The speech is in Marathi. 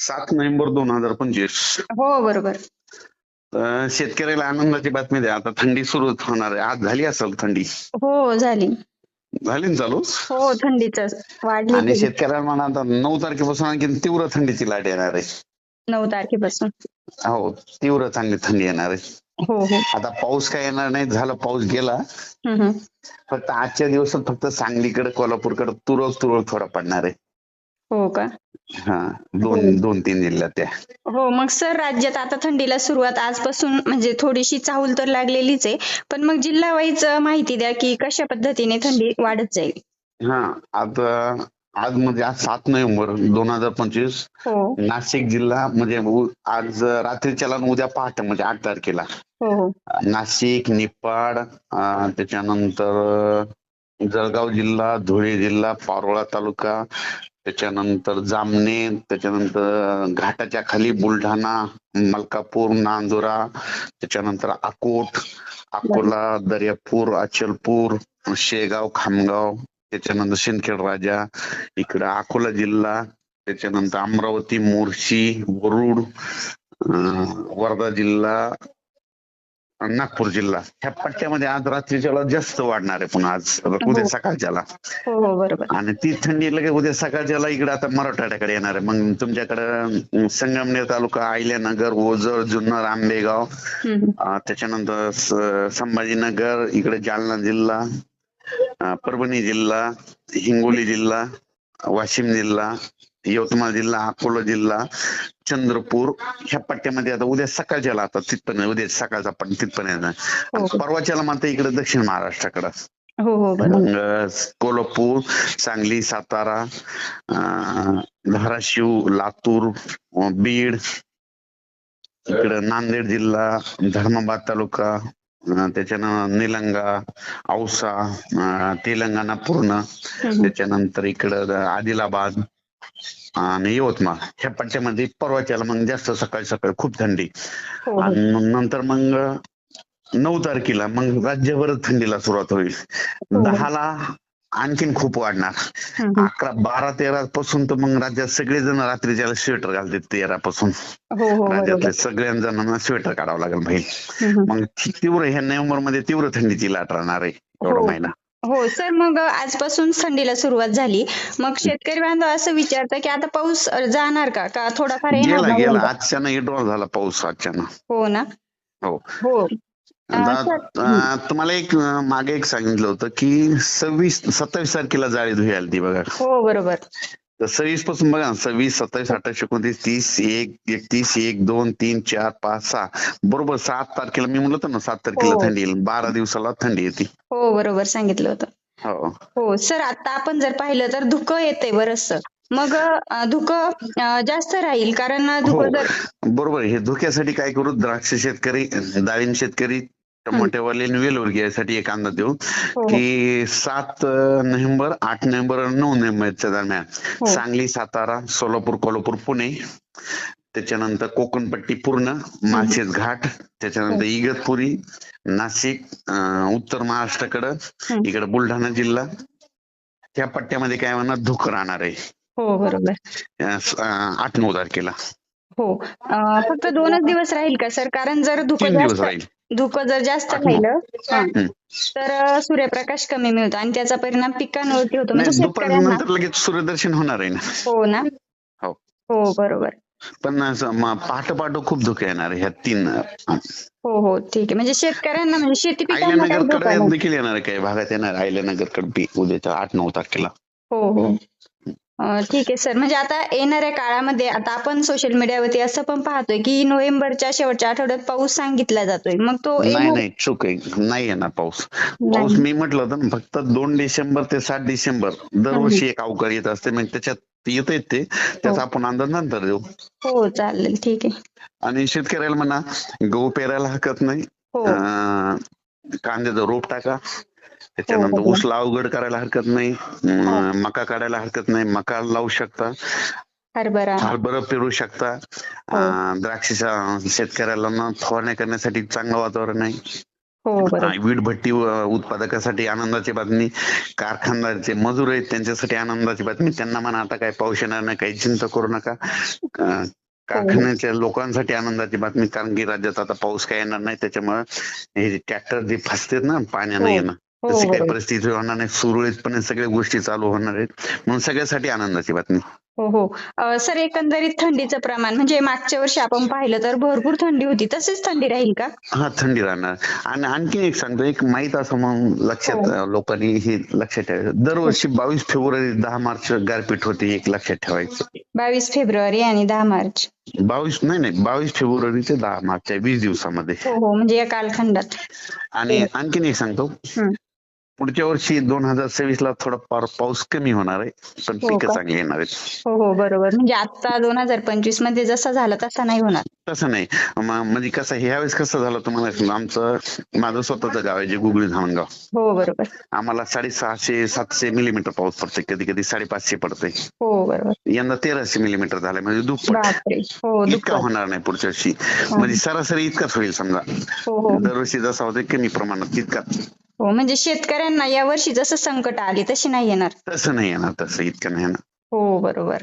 सात नोव्हेंबर दोन हजार पंचवीस. हो बरोबर. शेतकऱ्याला आनंदाची बातमी द्या. आता थंडी सुरू होणार आहे. आज झाली असेल थंडी? हो झाली. झाली ना चालू? हो थंडीच वाढली आणि थोडी. शेतकऱ्याला म्हणा आता नऊ तारखेपासून आणखी तीव्र थंडीची लाट येणार आहे. नऊ तारखेपासून. हो तीव्र चांगली थंडी येणार आहे. हो हो. आता पाऊस काय येणार नाही झाला पाऊस गेला. फक्त आजच्या दिवसात फक्त सांगलीकडे कोल्हापूरकडे तुरळक तुरळक थोडा पडणार आहे. हो का? हा दोन दोन तीन जिल्ह्यात हो मग सर राज्यात आता थंडीला सुरुवात आजपासून म्हणजे थोडीशी चाहूल तर लागलेलीच आहे. पण मग जिल्हा वाईज माहिती द्या की कशा पद्धतीने थंडी वाढत जाईल? हा आता आज म्हणजे आज सात नोव्हेंबर दोन हजार पंचवीस हो. नाशिक जिल्हा म्हणजे उ- आज रात्रीच्याला आणि उद्या पहाटे म्हणजे आठ तारखेला. हो हो. नाशिक निपाड अं, त्याच्यानंतर जळगाव जिल्हा धुळे जिल्हा पारोळा तालुका त्याच्यानंतर जामने त्याच्यानंतर घाटाच्या खाली बुलढाणा मलकापूर नांदुरा त्याच्यानंतर अकोट अकोला दर्यापूर अचलपूर शेगाव खामगाव त्याच्यानंतर सिंदखेड राजा इकडं अकोला जिल्हा त्याच्यानंतर अमरावती मोर्शी वरुड वर्धा जिल्हा नागपूर जिल्हा. ह्या पट्ट्यामध्ये आज रात्रीच्याला जास्त वाढणार आहे पुन्हा आज उद्या हो. सकाळच्याला. हो हो बरोबर. आणि ती थंडी लगेच उद्या सकाळच्याला इकडे आता मराठवाड्याकडे येणार आहे. मग तुमच्याकडे संगमनेर तालुका आयल्यानगर ओझर जुन्नर आंबेगाव त्याच्यानंतर संभाजीनगर इकडे जालना जिल्हा परभणी जिल्हा हिंगोली जिल्हा वाशिम जिल्हा यवतमाळ जिल्हा अकोला जिल्हा चंद्रपूर ह्या पट्ट्यामध्ये आता उद्या सकाळच्याला आता तिथपर्यंत उद्या सकाळचा पण तिथपर्यंत आणि हो. परवाच्याला मात्र इकडे दक्षिण महाराष्ट्राकडे हो हो कोल्हापूर सांगली सातारा धाराशिव लातूर बीड इकडं नांदेड जिल्हा धर्माबाद तालुका त्याच्यानं निलंगा औसा तेलंगणा पूर्ण. त्याच्यानंतर इकडं आदिलाबाद आणि यवतमाळ ह्या पट्ट्यामध्ये परवाच्याला मग जास्त सकाळी सकाळी खूप थंडी. हो हो. आणि मग नंतर मग नऊ तारखेला मग राज्यभर थंडीला सुरुवात होईल. हो. दहाला आणखीन खूप वाढणार. अकरा बारा तेरा पासून तर मग राज्यात सगळेजण रात्रीच्या स्वेटर घालतात तेरा पासून राज्यातल्या सगळ्या जणांना स्वेटर काढावं लागेल भाई. मग तीव्र ह्या नोव्हेंबरमध्ये तीव्र थंडीची लाट राहणार आहे एवढा. महिना. हो सर मग आजपासून थंडीला सुरुवात झाली. मग शेतकरी बांधव असं विचारतं की आता पाऊस जाणार का? का थोडाफार येणार गेला ना गेला? आजच्यानं इडॉल झाला पाऊस आजच्यानं. हो ना? हो. हो. आता, अं, तुम्हाला एक अं, मागे एक सांगितलं होतं की सव्वीस सत्तावीस तारखेला जाळी धुई आली ती बघा. हो बरोबर. सव्वीसपासून बघा ना, सव्वीस सत्तावीस अठ्ठावीस एकोणतीस तीस एक एकतीस एक दोन तीन चार पाच सहा. बरोबर सात तारखेला मी म्हणलं होतं ना सात तारखेला हो. थंडी येईल. बारा दिवसाला थंडी येते. हो बरोबर सांगितलं होतं. हो. हो सर आता आपण जर पाहिलं तर धुकं येतंय बरचसं मग धुकं जास्त राहील कारण हो धुकं जर बरोबर हे धोक्यासाठी काय करू? द्राक्ष शेतकरी डाळिंब शेतकरी टमाट्यावाले आणि वेलवर्गीय यासाठी एक अंदाज देऊ हो, हो. की सात नोव्हेंबर आठ नोव्हेंबर आणि नऊ नोव्हेंबरच्या दरम्यान हो. सांगली सातारा सोलापूर कोल्हापूर पुणे त्याच्यानंतर कोकणपट्टी पूर्ण माळशेज घाट त्याच्यानंतर. इगतपुरी नाशिक उत्तर महाराष्ट्राकडं. इकडं बुलढाणा जिल्हा त्या पट्ट्यामध्ये काय म्हणणार धुकं राहणार आहे हो बरोबर आठ नऊ तारखेला हो फक्त दोनच दिवस राहील का सर कारण जर धुकं राहील धुकं जर जास्त. राहिलं. तर सूर्यप्रकाश कमी मिळतो आणि त्याचा परिणाम पिकांवरती होतो. म्हणजे लगेच सूर्यदर्शन होणार आहे ना. हो ना? हो. हो बरोबर. पण पहाटे पहाटे खूप धुके येणार आहे ह्या तीन हो. हो ठीक आहे. म्हणजे शेतकऱ्यांना म्हणजे शेती पिकांना. देखील येणार काही भागात येणार आयल्यानगरकडे उद्याच्या आठ नऊ तारखेला. हो हो. ठीक आहे सर. म्हणजे आता येणाऱ्या काळामध्ये आता आपण सोशल मीडियावरती असं पण पाहतोय की नोव्हेंबरच्या शेवटच्या आठवड्यात पाऊस सांगितला जातोय. मग तो नाही नाही चूक आहे. नाही येणार पाऊस. पाऊस मी म्हटलं होतं फक्त दोन डिसेंबर ते सात डिसेंबर दरवर्षी एक अवकाळी येत असते. म्हणजे त्याच्यात येत ते. त्याचा आपण अंदाज नंतर देऊ. हो चालेल. ठीक आहे. आणि शेतकऱ्याला म्हणा गहू पेरायला हरकत नाही. हो. कांद्याचं रोप टाका. त्याच्यानंतर हो, हो. ऊस अवघड करायला हरकत नाही मका काढायला हरकत नाही मका लावू शकता. हरभरा. पेरू शकता. हो. द्राक्षाच्या शेतकऱ्याला ना फवारणी करण्यासाठी चांगलं वातावरण आहे. हो हा, वीट भट्टी उत्पादकासाठी आनंदाची बातमी कारखानदारचे मजूर आहेत त्यांच्यासाठी आनंदाची बातमी. त्यांना म्हणा आता काय पाऊस येणार नाही काही चिंता करू नका. कारखान्याच्या लोकांसाठी आनंदाची बातमी कारण की राज्यात आता पाऊस काय येणार नाही. त्याच्यामुळे हे ट्रॅक्टर जे फसतात ना पाण्यानं हो. येणं. हो तशी काही बरोबर परिस्थिती होणार नाही सुरळीतपणे सगळ्या गोष्टी चालू होणार आहेत. म्हणून सगळ्यासाठी आनंदाची बातमी. हो हो. सर एकंदरीत थंडीचं प्रमाण म्हणजे मागच्या वर्षी आपण पाहिलं तर भरपूर थंडी होती. तशीच थंडी राहील का? हा थंडी राहणार. आणि आणखी एक सांगतो एक माहीत असं म्हणून लक्षात हो. लोकांनी हे लक्षात ठेवायचं. दरवर्षी बावीस फेब्रुवारी दहा मार्च गारपीट होते एक लक्षात ठेवायचं. बावीस फेब्रुवारी आणि दहा मार्च. बावीस नाही नाही. बावीस फेब्रुवारी ते दहा मार्च या वीस दिवसामध्ये. हो हो. म्हणजे या कालखंडात. आणि आणखीन एक सांगतो. पुढच्या वर्षी दोन हजार सव्वीस ला थोडा पार पाऊस कमी होणार आहे पण हो पिकं? चांगली येणार आहेत. हो हो बरोबर. म्हणजे आता दोन हजार पंचवीसमध्ये जसा झाला तसा नाही होणार. तसं नाही. म्हणजे कसं ह्यावेळेस कसं झालं तुम्हाला आमचं माझं स्वतःचं गाव आहे जे गुगळी धामणगाव. हो बरोबर. आम्हाला साडेसहाशे सातशे मिलीमीटर पाऊस पडतोय कधी कधी साडेपाचशे पडतोय. हो बरोबर. यंदा तेराशे मिलीमीटर झालंय म्हणजे दुप्पट. बापरे. हो इतका होणार नाही पुढच्या वर्षी. म्हणजे सरासरी इतकाच होईल समजा. हो हो. दरवर्षी जसा होता कमी प्रमाणात तितकाच. हो म्हणजे शेतकऱ्यांना या वर्षी जसं संकट आली तशी नाही येणार. तसं नाही येणार तसं इतकं नाही येणार. हो बरोबर.